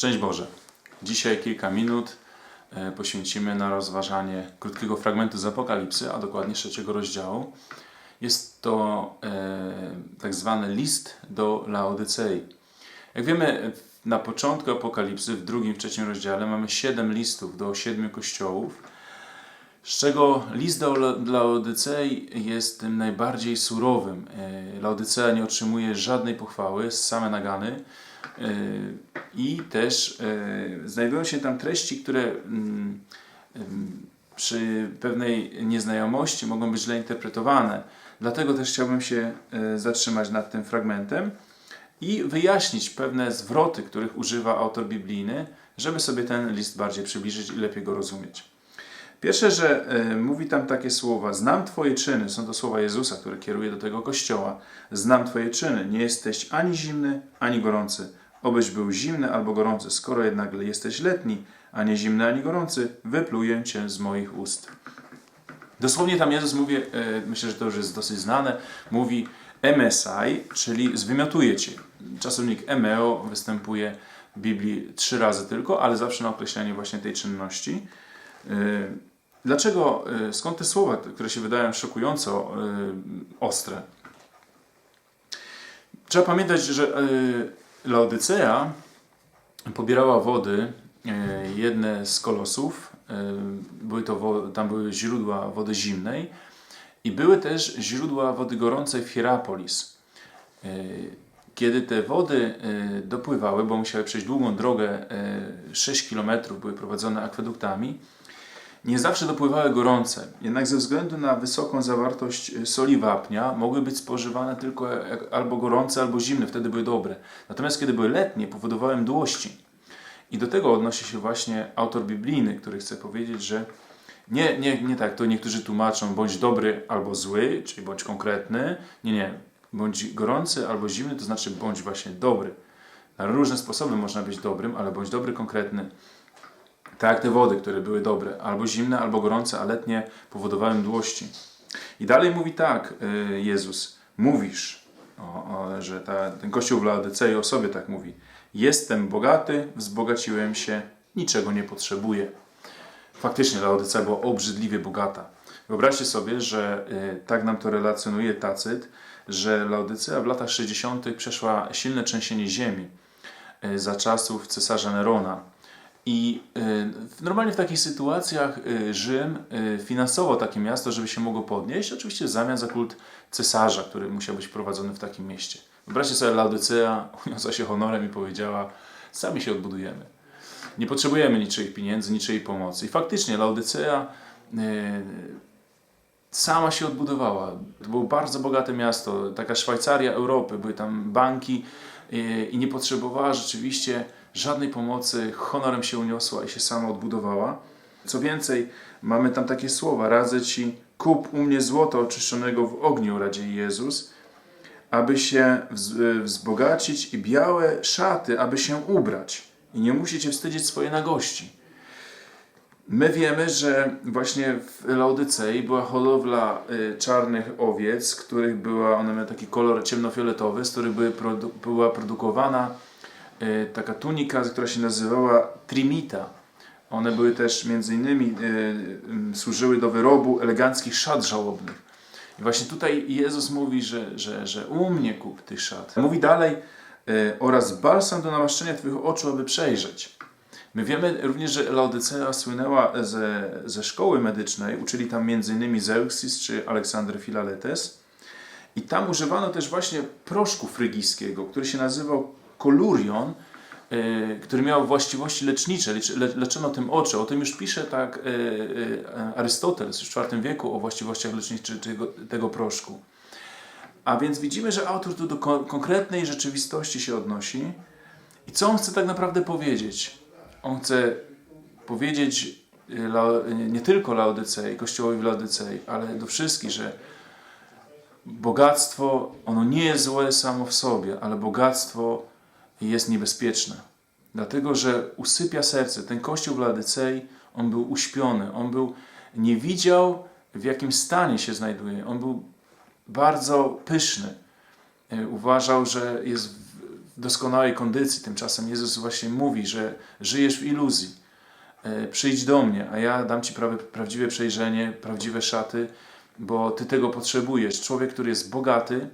Szczęść Boże. Dzisiaj kilka minut e, poświęcimy na rozważanie krótkiego fragmentu z Apokalipsy, a dokładnie trzeciego rozdziału. Jest to e, tak zwany list do Laodycei. Jak wiemy, na początku Apokalipsy, w drugim, trzecim rozdziale, mamy siedem listów do siedmiu kościołów, z czego list do La- Laodycei jest tym najbardziej surowym. E, Laodycea nie otrzymuje żadnej pochwały, same nagany. E, I też e, znajdują się tam treści, które mm, przy pewnej nieznajomości mogą być źle interpretowane. Dlatego też chciałbym się zatrzymać nad tym fragmentem i wyjaśnić pewne zwroty, których używa autor biblijny, żeby sobie ten list bardziej przybliżyć i lepiej go rozumieć. Pierwsze, że e, mówi tam takie słowa: Znam Twoje czyny. Są to słowa Jezusa, które kieruje do tego kościoła. Znam Twoje czyny. Nie jesteś ani zimny, ani gorący. Obyś był zimny albo gorący. Skoro jednak jesteś letni, a nie zimny ani gorący, wypluję Cię z moich ust. Dosłownie tam Jezus mówi, e, myślę, że to już jest dosyć znane, mówi emesai, czyli zwymiotuje Cię. Czasownik emeo występuje w Biblii trzy razy tylko, ale zawsze na określenie właśnie tej czynności. E, Dlaczego, e, skąd te słowa, które się wydają szokująco e, ostre? Trzeba pamiętać, że e, Laodycea pobierała wody, jedne z kolosów, były to tam były źródła wody zimnej i były też źródła wody gorącej w Hierapolis. Kiedy te wody dopływały, bo musiały przejść długą drogę, e, 6 km były prowadzone akweduktami, nie zawsze dopływały gorące, jednak ze względu na wysoką zawartość y, soli wapnia mogły być spożywane tylko albo gorące, albo zimne, wtedy były dobre. Natomiast kiedy były letnie, powodowały mdłości. I do tego odnosi się właśnie autor biblijny, który chce powiedzieć, że nie, nie, nie tak, to niektórzy tłumaczą bądź dobry albo zły, czyli bądź konkretny. Nie, nie. Bądź gorący albo zimny, to znaczy bądź właśnie dobry. Na różne sposoby można być dobrym, ale bądź dobry, konkretny. Tak jak te wody, które były dobre, albo zimne, albo gorące, a letnie powodowały mdłości. I dalej mówi tak y, Jezus, mówisz, o, o, że ta, ten kościół w Laodycei o sobie tak mówi. Jestem bogaty, wzbogaciłem się, niczego nie potrzebuję. Faktycznie Laodycea była obrzydliwie bogata. Wyobraźcie sobie, że y, tak nam to relacjonuje Tacyt, że Laodycea w latach 60. przeszła silne trzęsienie ziemi y, za czasów cesarza Nerona. I y, normalnie w takich sytuacjach y, Rzym y, finansował takie miasto, żeby się mogło podnieść, oczywiście w zamian za kult cesarza, który musiał być prowadzony w takim mieście. Wyobraźcie sobie, Laodycea uniosła się honorem i powiedziała, sami się odbudujemy. Nie potrzebujemy niczyich pieniędzy, niczyjej pomocy. I faktycznie Laodycea sama się odbudowała. To było bardzo bogate miasto, taka Szwajcaria Europy, były tam banki i nie potrzebowała rzeczywiście żadnej pomocy, honorem się uniosła i się sama odbudowała. Co więcej, mamy tam takie słowa, radzę Ci, kup u mnie złota oczyszczonego w ogniu, radzi Jezus, aby się wz- wzbogacić i białe szaty, aby się ubrać i nie musicie wstydzić swojej nagości. My wiemy, że właśnie w Laodycei była hodowla y, czarnych owiec, których była, one miały taki kolor ciemnofioletowy, z których były produ- była produkowana taka tunika, która się nazywała trimita. One były też między innymi y, służyły do wyrobu eleganckich szat żałobnych. I właśnie tutaj Jezus mówi, że, że, że u mnie kup tych szat. Mówi dalej y, oraz balsam do namaszczenia Twoich oczu, aby przejrzeć. My wiemy również, że Laodycea słynęła ze, ze szkoły medycznej, uczyli tam m.in. Zeuxis czy Aleksander Filaletes. I tam używano też właśnie proszku frygijskiego, który się nazywał kolurion, e, który miał właściwości lecznicze, lecz, le, leczono tym oczy. O tym już pisze tak e, e, Arystoteles już w IV wieku o właściwościach leczniczych tego, tego proszku. A więc widzimy, że autor tu do kon- konkretnej rzeczywistości się odnosi. I co on chce tak naprawdę powiedzieć? On chce powiedzieć nie tylko Laodycei, Kościołowi w Laodycei, ale do wszystkich, że bogactwo, ono nie jest złe samo w sobie, ale bogactwo jest niebezpieczne. Dlatego, że usypia serce. Ten kościół w Laodycei, on był uśpiony, on był, nie widział w jakim stanie się znajduje. On był bardzo pyszny. E, Uważał, że jest w- doskonałej kondycji. Tymczasem Jezus właśnie mówi, że żyjesz w iluzji. E, Przyjdź do mnie, a ja dam Ci prawdziwe przejrzenie, prawdziwe szaty, bo Ty tego potrzebujesz. Człowiek, który jest bogaty,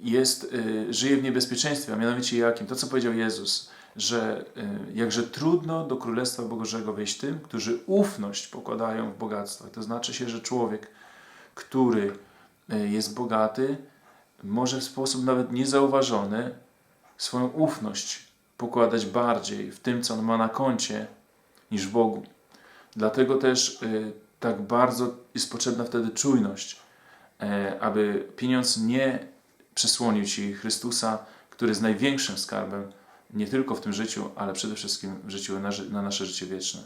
jest, e, żyje w niebezpieczeństwie, a mianowicie jakim? To, co powiedział Jezus, że e, jakże trudno do Królestwa Bożego wejść tym, którzy ufność pokładają w bogactwach. To znaczy się, że człowiek, który jest bogaty, może w sposób nawet niezauważony swoją ufność pokładać bardziej w tym, co on ma na koncie, niż w Bogu. Dlatego też y, tak bardzo jest potrzebna wtedy czujność, aby pieniądz nie przysłonił Ci Chrystusa, który jest największym skarbem nie tylko w tym życiu, ale przede wszystkim w życiu na, na nasze życie wieczne.